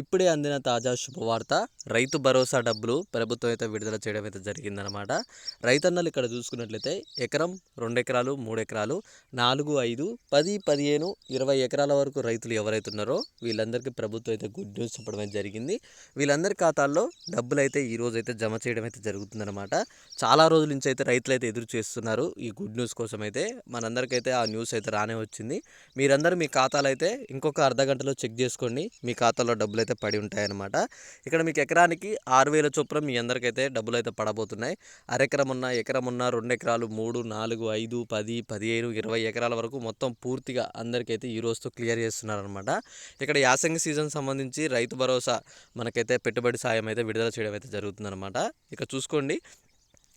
ఇప్పుడే అందిన తాజా శుభవార్త రైతు భరోసా డబ్బులు ప్రభుత్వం అయితే విడుదల చేయడం అయితే జరిగిందనమాట రైతన్నలు ఇక్కడ చూసుకున్నట్లయితే ఎకరం రెండు ఎకరాలు మూడు ఎకరాలు నాలుగు ఐదు పది పదిహేను ఇరవై ఎకరాల వరకు రైతులు ఎవరైతే ఉన్నారో వీళ్ళందరికీ ప్రభుత్వం అయితే గుడ్ న్యూస్ చెప్పడం అయితే జరిగింది. వీళ్ళందరి ఖాతాల్లో డబ్బులు అయితే ఈ రోజు అయితే జమ చేయడం అయితే జరుగుతుందనమాట చాలా రోజుల నుంచి అయితే రైతులు అయితే ఎదురు చేస్తున్నారు ఈ గుడ్ న్యూస్ కోసం అయితే. మనందరికైతే ఆ న్యూస్ అయితే రానే వచ్చింది. మీరందరూ మీ ఖాతాలు అయితే ఇంకొక అర్ధ గంటలో చెక్ చేసుకోండి. మీ ఖాతాలో డబ్బులు అయితే పడి ఉంటాయన్నమాట. ఇక్కడ మీకు ఎకరానికి ఆరు వేల చొప్పున మీ అందరికైతే డబ్బులు అయితే పడబోతున్నాయి. అరెకరం ఉన్న ఎకరం ఉన్న రెండు ఎకరాలు మూడు నాలుగు ఐదు పది పదిహేను ఇరవై ఎకరాల వరకు మొత్తం పూర్తిగా అందరికైతే ఈ రోజుతో క్లియర్ చేస్తున్నారనమాట ఇక్కడ యాసంగి సీజన్ సంబంధించి రైతు భరోసా మనకైతే పెట్టుబడి సాయం అయితే విడుదల చేయడం అయితే జరుగుతుందన్నమాట. ఇక చూసుకోండి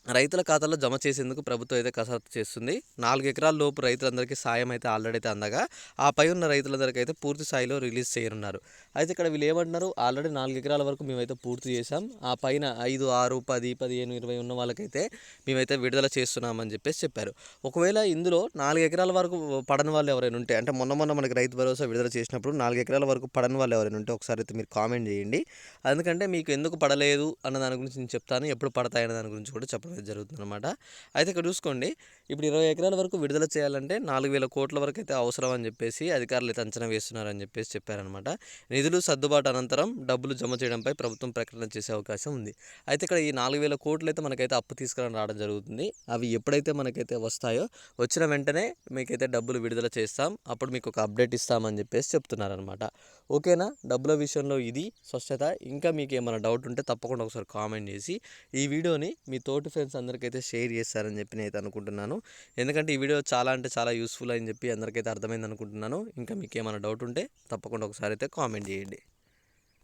రైతుల ఖాతాలో జమ చేసేందుకు ప్రభుత్వం అయితే కసరత్తు చేస్తుంది. నాలుగు ఎకరాల లోపు రైతులందరికీ సాయం అయితే ఆల్రెడీ అయితే అందగా ఆ పై ఉన్న రైతులందరికీ అయితే పూర్తి స్థాయిలో రిలీజ్ చేయనున్నారు. అయితే ఇక్కడ వీళ్ళు ఏమంటున్నారు? ఆల్రెడీ నాలుగు ఎకరాల వరకు మేమైతే పూర్తి చేసాం ఆ పైన ఐదు ఆరు పది పదిహేను ఇరవై ఉన్న వాళ్ళకైతే మేమైతే విడుదల చేస్తున్నామని చెప్పేసి చెప్పారు. ఒకవేళ ఇందులో నాలుగు ఎకరాల వరకు పడని వాళ్ళు ఎవరైనా ఉంటే అంటే మొన్న మొన్న మనకి రైతు భరోసా విడుదల చేసినప్పుడు నాలుగు ఎకరాల వరకు పడని వాళ్ళు ఎవరైనా ఉంటే ఒకసారి అయితే మీరు కామెంట్ చేయండి. ఎందుకంటే మీకు ఎందుకు పడలేదు అన్న దాని గురించి నేను చెప్తాను. ఎప్పుడు పడతాయన్న దాని గురించి కూడా చెప్పండి అయితే జరుగుతుంది అనమాట అయితే ఇక్కడ చూసుకోండి ఇప్పుడు ఇరవై ఎకరాల వరకు విడుదల చేయాలంటే నాలుగు వేల కోట్ల వరకు అయితే అవసరం అని చెప్పేసి అధికారులు అయితే అంచనా వేస్తున్నారని చెప్పేసి చెప్పారనమాట నిధులు సర్దుబాటు అనంతరం డబ్బులు జమ చేయడంపై ప్రభుత్వం ప్రకటన చేసే అవకాశం ఉంది. అయితే ఇక్కడ ఈ నాలుగు వేల కోట్లు అయితే మనకైతే అప్పు తీసుకుని రావడం జరుగుతుంది. అవి ఎప్పుడైతే మనకైతే వస్తాయో వచ్చిన వెంటనే మీకైతే డబ్బులు విడుదల చేస్తాం. అప్పుడు మీకు ఒక అప్డేట్ ఇస్తామని చెప్పేసి చెప్తున్నారనమాట ఓకేనా? డబ్బుల విషయంలో ఇది స్వచ్ఛత ఇంకా మీకు ఏమైనా డౌట్ ఉంటే తప్పకుండా ఒకసారి కామెంట్ చేసి ఈ వీడియోని మీ తోటి ఫ్రెండ్స్ అందరికైతే షేర్ చేస్తారని చెప్పి నేను అయితే అనుకుంటున్నాను. ఎందుకంటే ఈ వీడియో చాలా అంటే చాలా యూస్ఫుల్ అని చెప్పి అందరికైతే అర్థమైంది అనుకుంటున్నాను. ఇంకా మీకు ఏమైనా డౌట్ ఉంటే తప్పకుండా ఒకసారి అయితే కామెంట్ చేయండి.